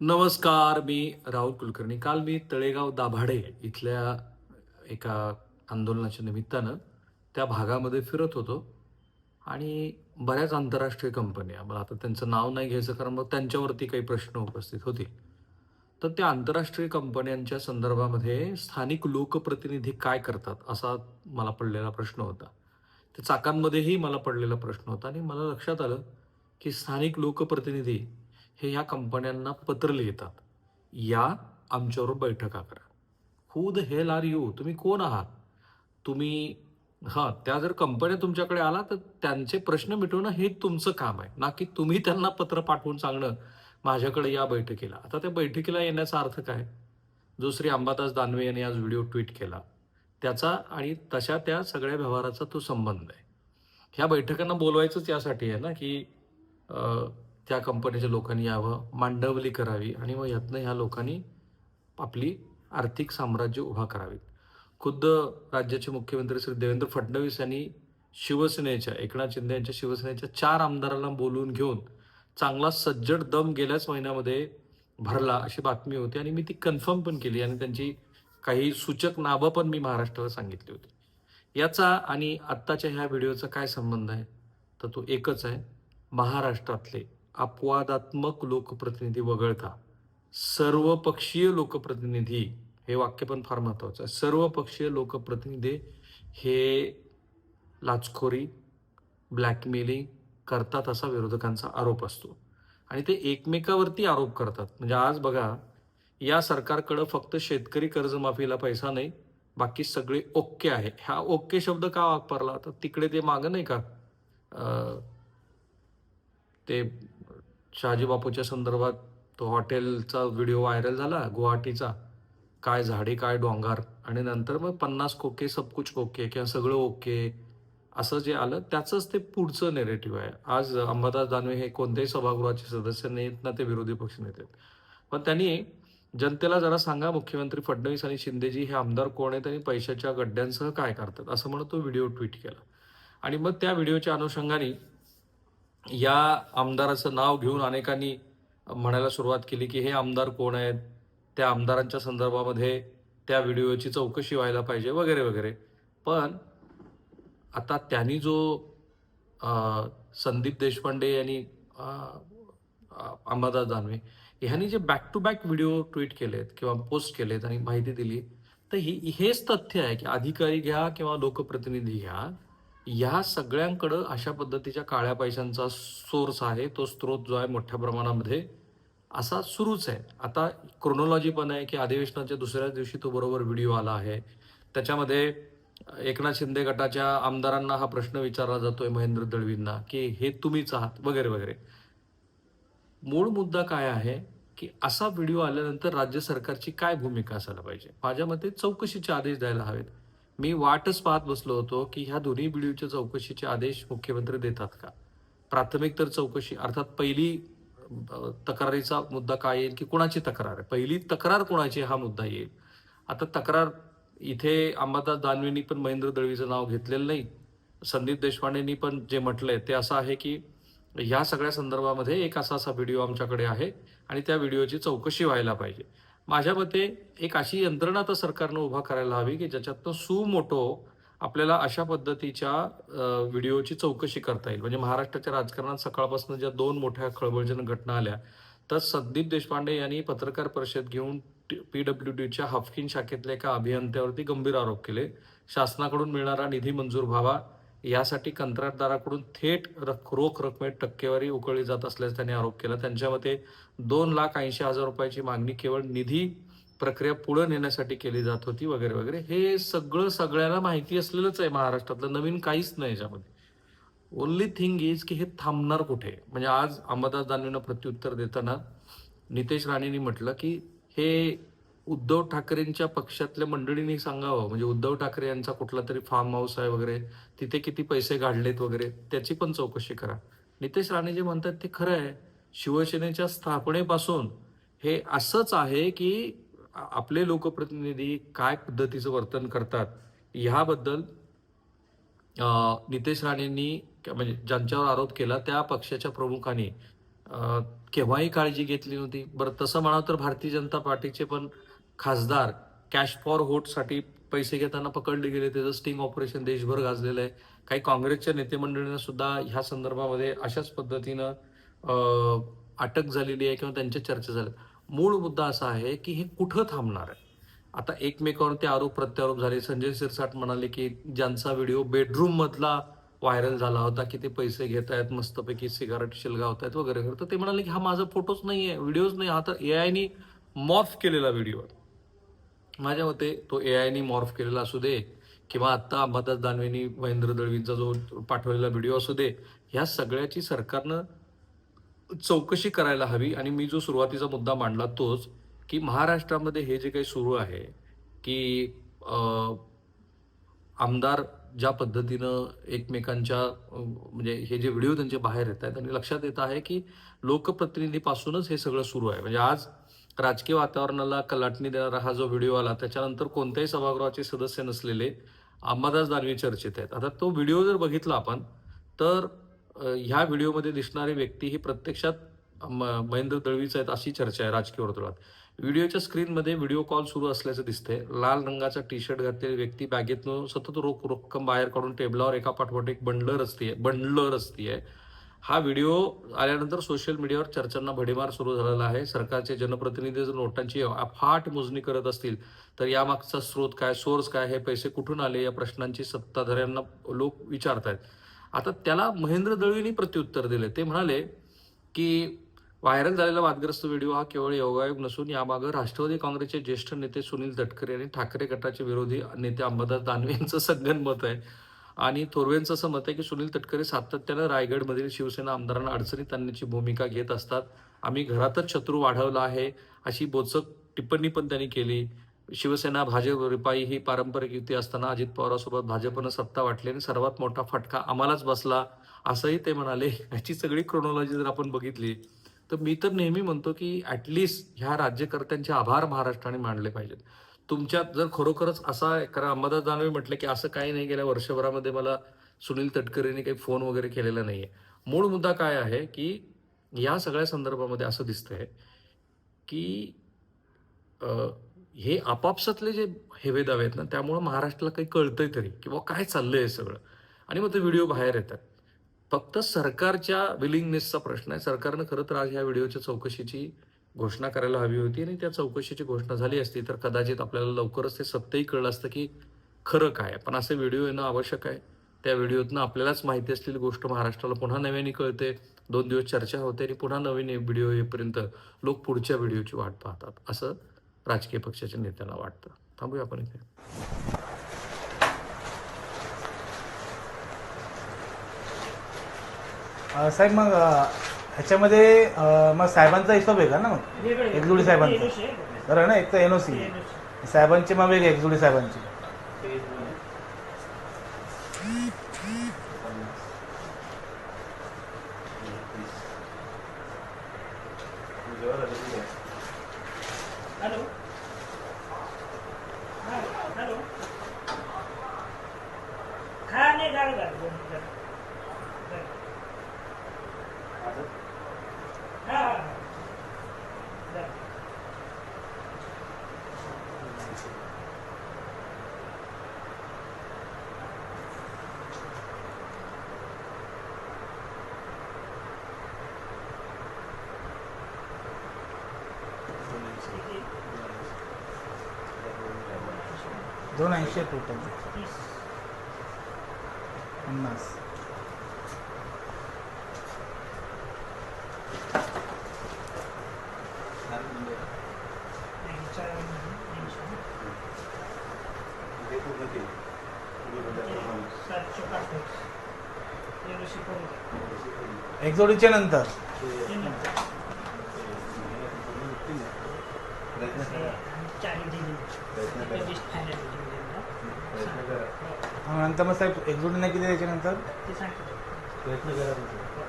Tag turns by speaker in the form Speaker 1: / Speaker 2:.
Speaker 1: नमस्कार मी राहुल कुलकर्णी. काल मी तळेगाव दाभाडे इथल्या एका आंदोलनाच्या निमित्तानं त्या भागामध्ये फिरत होतो आणि बऱ्याच आंतरराष्ट्रीय कंपन्या मला आता त्यांचं नाव नाही घ्यायचं कारण मग त्यांच्यावरती काही प्रश्न उपस्थित होते तर त्या आंतरराष्ट्रीय कंपन्यांच्या संदर्भामध्ये स्थानिक लोकप्रतिनिधी काय करतात असा मला पडलेला प्रश्न होता. त्या चाकांमध्येही मला पडलेला प्रश्न होता आणि मला लक्षात आलं की स्थानिक लोकप्रतिनिधी हे ह्या कंपन्यांना पत्र लिहितात. या आमच्यावर बैठका करा. Who the hell are you तुम्ही कोण आहात? तुम्ही हां त्या जर कंपन्या तुमच्याकडे आला तर त्यांचे प्रश्न मिटवणं हे तुमचं काम आहे. ना की तुम्ही त्यांना पत्र पाठवून सांगणं माझ्याकडे या बैठकीला. आता त्या बैठकीला येण्याचा अर्थ काय? जो श्री अंबादास दानवे यांनी आज व्हिडिओ ट्विट केला त्याचा आणि तशा त्या सगळ्या व्यवहाराचा तो संबंध आहे. ह्या बैठकांना बोलवायचंच यासाठी आहे ना की त्या कंपनीच्या लोकांनी यावं मांडवली करावी आणि मग यातनं ह्या लोकांनी आपली आर्थिक साम्राज्य उभा करावीत. खुद्द राज्याचे मुख्यमंत्री श्री देवेंद्र फडणवीस यांनी शिवसेनेच्या एकनाथ शिंदे यांच्या शिवसेनेच्या चार आमदारांना बोलवून घेऊन चांगला सज्जड दम गेल्याच महिन्यामध्ये भरला अशी बातमी होती आणि मी ती कन्फर्म पण केली आणि त्यांची काही सूचक नावं पण मी महाराष्ट्राला सांगितली होती. याचा आणि आत्ताच्या ह्या व्हिडिओचा काय संबंध आहे? तर तो एकच आहे. महाराष्ट्रातले अपवादात्मक लोकप्रतिनिधी वगळता. सर्वपक्षीय लोकप्रतिनिधी हे वाक्य पण फार महत्वाचं आहे. सर्वपक्षीय लोकप्रतिनिधी हे लाचखोरी ब्लॅकमेलिंग करतात असा विरोधकांचा आरोप असतो. आणि ते एकमेकावरती आरोप करतात. म्हणजे आज बघा या सरकारकडं फक्त शेतकरी कर्जमाफीला पैसा नाही बाकी सगळे ओके आहे. हा ओके शब्द का वापरला? तर तिकडे ते मागं नाही का? आ, ते शहाजी बापूच्या संदर्भात तो हॉटेलचा व्हिडिओ व्हायरल झाला गुवाहाटीचा. काय झाडे काय डोंगर. आणि नंतर मग पन्नास कोके सब कुछ ओके किंवा सगळं ओके असं जे आलं त्याचंच ते पुढचं नेरेटिव्ह आहे. आज अंबादास दानवे हे कोणत्याही सभागृहाचे सदस्य नाहीत ना ते विरोधी पक्ष नेते आहेत. पण त्यांनी जनतेला जरा सांगा मुख्यमंत्री फडणवीस आणि शिंदेजी हे आमदार कोण आहेत आणि पैशाच्या गड्ड्यांसह काय करतात असं म्हणून तो व्हिडिओ ट्विट केला. आणि मग त्या व्हिडिओच्या अनुषंगाने या आमदाराचं नाव घेऊन अनेकांनी म्हणायला सुरुवात केली की हे आमदार कोण आहेत? त्या आमदारांच्या संदर्भामध्ये त्या व्हिडिओची चौकशी व्हायला पाहिजे वगैरे वगैरे. पण आता त्यांनी जो संदीप देशपांडे यांनी अंबादास दानवे ह्यांनी जे back to back video tweet केलेत किंवा पोस्ट केलेत आणि माहिती दिली तर ही हेच तथ्य आहे की अधिकारी घ्या किंवा लोकप्रतिनिधी घ्या ह्या सगळ्यांकडं अशा पद्धतीच्या काळ्या पैशांचा सोर्स आहे तो स्रोत जो आहे मोठ्या प्रमाणामध्ये असा सुरूच आहे. आता क्रोनॉलॉजी पण आहे की अधिवेशनाच्या दुसऱ्याच दिवशी तो बरोबर व्हिडिओ आला आहे. त्याच्यामध्ये एकनाथ शिंदे गटाच्या आमदारांना हा प्रश्न विचारला जातोय महेंद्र दळवींना की हे तुम्हीच आहात? वगैरे वगैरे. मूळ मुद्दा काय आहे की असा व्हिडिओ आल्यानंतर राज्य सरकारची काय भूमिका असायला पाहिजे? माझ्या मते चौकशीचे आदेश द्यायला हवेत. मी वाटच पाहत बसलो होतो की ह्या दोन्ही व्हिडिओच्या चौकशीचे आदेश मुख्यमंत्री देतात का? प्राथमिक तर चौकशी अर्थात पहिली तक्रारीचा मुद्दा काय येईल की कुणाची तक्रार? आहे पहिली तक्रार कुणाची हा मुद्दा येईल? आता तक्रार इथे अंबादास दानवेंनी पण महेंद्र दळवीचं नाव घेतलेलं नाही. संदीप देशपांडेंनी पण जे म्हटलंय ते असं आहे की ह्या सगळ्या संदर्भामध्ये एक असा असा व्हिडिओ आमच्याकडे आहे आणि त्या व्हिडिओची चौकशी व्हायला पाहिजे. माझ्या मते एक अशी यंत्रणा तर सरकारनं उभा करायला हवी की ज्याच्यातनं सुमोटो आपल्याला अशा पद्धतीच्या व्हिडिओची चौकशी करता येईल. म्हणजे महाराष्ट्राच्या राजकारणात सकाळपासून ज्या दोन मोठ्या खळबळजनक घटना आल्या तर संदीप देशपांडे यांनी पत्रकार परिषद घेऊन पीडब्ल्यू डीच्या हाफकिन शाखेतल्या एका अभियंत्यावरती गंभीर आरोप केले. शासनाकडून मिळणारा निधी मंजूर व्हावा. यासाठी कंत्राटदाराकडून थेट रक- रोख रकमेत टक्केवारी उकळली जात असल्याचा त्यांनी आरोप केला. त्यांच्या मते दोन लाख ऐंशी हजार रुपयाची मागणी केवळ निधी प्रक्रिया पुढे नेण्यासाठी केली जात होती वगैरे वगैरे. हे सगळं सगळ्यांना माहिती असलेलंच आहे महाराष्ट्रातलं. नवीन काहीच नाही याच्यामध्ये. ओनली थिंग इज की हे थांबणार कुठे? म्हणजे आज अंबादास दानवेनं प्रत्युत्तर देताना नितेश राणेंनी म्हटलं की हे उद्धव ठाकरेंच्या पक्षातल्या मंडळींनी सांगावं. म्हणजे उद्धव ठाकरे यांचा कुठला तरी फार्म हाऊस आहे वगैरे तिथे किती पैसे काढलेत वगैरे त्याची पण चौकशी करा. नितेश राणे जे म्हणतात ते खरं आहे. शिवसेनेच्या स्थापनेपासून हे असंच आहे की आपले लोकप्रतिनिधी काय पद्धतीचं वर्तन करतात ह्याबद्दल नितेश राणेंनी म्हणजे ज्यांच्यावर आरोप केला त्या पक्षाच्या प्रमुखांनी केव्हाही काळजी घेतली नव्हती. बरं तसं म्हणावं तर भारतीय जनता पार्टीचे पण खासदार कॅश फॉर होटसाठी पैसे घेताना पकडले गेले. त्याचं स्टिंग ऑपरेशन देशभर गाजलेलं आहे. काही काँग्रेसच्या नेतेमंडळींना सुद्धा ह्या संदर्भामध्ये अशाच पद्धतीनं अटक झालेली आहे किंवा त्यांच्या चर्चा झाल्या. मूळ मुद्दा असा आहे की हे कुठं थांबणार आहे? आता एकमेकावरती आरोप प्रत्यारोप झाले. संजय सिरसाट म्हणाले की ज्यांचा व्हिडिओ बेडरूम मधला व्हायरल झाला होता की ते पैसे घेत आहेत मस्तपैकी सिगारेट शिलगावत आहेत वगैरे वगैरे. तर ते म्हणाले की हा माझा फोटोच नाही आहे व्हिडिओच नाही हा तर ए आयनी मॉर्फ केलेला व्हिडिओ आहे. माझ्या मते तो ए आयनी मॉर्फ केलेला असू दे किंवा आत्ता अंबादास दानवेनी महेंद्र दळवींचा जो पाठवलेला व्हिडिओ असू दे ह्या सगळ्याची सरकारनं चौकशी करायला हवी. आणि मी जो सुरुवातीचा मुद्दा मांडला तोच की महाराष्ट्रामध्ये हे जे काही सुरू आहे की आमदार ज्या पद्धतीनं एकमेकांच्या म्हणजे हे जे व्हिडिओ त्यांचे बाहेर येत आहेत आणि लक्षात येत आहे की लोकप्रतिनिधीपासूनच हे सगळं सुरू आहे. म्हणजे आज राजकीय वातावरणाला कलाटणी देणारा हा जो व्हिडिओ आला त्याच्यानंतर कोणत्याही सभागृहाचे सदस्य नसलेले अंबादास दानवे चर्चेत आहेत. आता तो व्हिडिओ जर बघितला आपण तर ह्या व्हिडिओमध्ये दिसणारी व्यक्ती ही प्रत्यक्षात म- महेंद्र दळवीच आहेत अशी चर्चा आहे राजकीय वर्तुळात. व्हिडिओच्या स्क्रीनमध्ये व्हिडिओ कॉल सुरू असल्याचं दिसतंय. लाल रंगाचा टी शर्ट घातलेली व्यक्ती बॅगेतनं सतत रोख रक्कम बाहेर काढून टेबलावर एका पाठोपाठ एक बंडलर असते बंडलर असते हा व्हिडिओ आल्यानंतर सोशल मीडियावर चर्चांना भडीमार सुरू झालेला आहे. सरकारचे जनप्रतिनिधी जर नोटांची अफाट मोजणी करत असतील तर यामागचा स्रोत काय सोर्स काय हे पैसे कुठून आले या प्रश्नांची सत्ताधाऱ्यांना लोक विचारत आहेत आता त्याला महेंद्र दळवींनी प्रत्युत्तर दिले. ते म्हणाले की व्हायरल झालेला वादग्रस्त व्हिडिओ हा केवळ योगायोग नसून यामागं राष्ट्रवादी काँग्रेसचे ज्येष्ठ नेते सुनील तटकरे आणि ठाकरे गटाचे विरोधी नेते अंबादास दानवे यांचं संगनमत आहे. आणि थोरवेंचं असं मत आहे की सुनील तटकरे सातत्यानं रायगडमधील शिवसेना आमदारांना अडचणीत आणण्याची भूमिका घेत असतात. आम्ही घरातच शत्रू वाढवला आहे अशी बोचक टिप्पणी पण त्यांनी केली. शिवसेना भाजप रिपाई ही पारंपरिक युती असताना अजित पवारासोबत भाजपनं सत्ता वाटली आणि सर्वात मोठा फटका आम्हालाच बसला असंही ते म्हणाले. ह्याची सगळी क्रोनॉलॉजी जर आपण बघितली तर मी तर नेहमी म्हणतो की ॲटलिस्ट ह्या राज्यकर्त्यांचे आभार महाराष्ट्राने मानले पाहिजेत. तुमच्यात जर खरोखरच असा कारण अंबादास दानवे म्हटलं की असं काही नाही गेल्या वर्षभरामध्ये मला सुनील तटकरेंनी काही फोन वगैरे केलेला नाहीये. मूळ मुद्दा काय आहे की या सगळ्या संदर्भामध्ये असं दिसतंय की हे आपापसातले जे हेवेदावे आहेत ना त्यामुळं महाराष्ट्राला काही कळतंय तरी किंवा काय चाललंय हे सगळं. आणि मग ते व्हिडिओ बाहेर येतात. फक्त सरकारच्या विलिंगनेसचा प्रश्न आहे. सरकारनं खरं तर आज ह्या व्हिडिओच्या चौकशीची घोषणा करायला हवी होती आणि त्या चौकशीची घोषणा झाली असती तर कदाचित आपल्याला लवकरच ते सत्यही कळलं असतं की खरं काय पण असे व्हिडिओ येणं आवश्यक आहे. त्या व्हिडिओतनं आपल्यालाच माहिती असलेली गोष्ट महाराष्ट्राला पुन्हा नव्याने कळते. दोन दिवस चर्चा होते आणि पुन्हा नवीन व्हिडिओ येईपर्यंत लोक पुढच्या व्हिडिओची वाट पाहतात असं राजकीय पक्षाच्या नेत्यांना वाटतं. थांबूया आपण इथे.
Speaker 2: साहेब मग ह्याच्यामध्ये मग साहेबांचा हिशोब आहे का ना मग. एकजुडी साहेबांचा. बरं ना? एक तर एनओसी साहेबांची मग वेगळी एकजुडी साहेबांची.
Speaker 3: हॅलो हा हॅलो हा नाही झालं झालं दोन मिनिटं. झालं. हा हा, हा. झालं. किती?
Speaker 2: दोन ऐंशी टोटल. पन्नास.
Speaker 3: नाही, चार
Speaker 2: नंतर
Speaker 3: तीन नंतर.
Speaker 2: मग साहेब एकजोडीने किती द्यायच्या नंतर
Speaker 3: ते
Speaker 4: प्रयत्न करा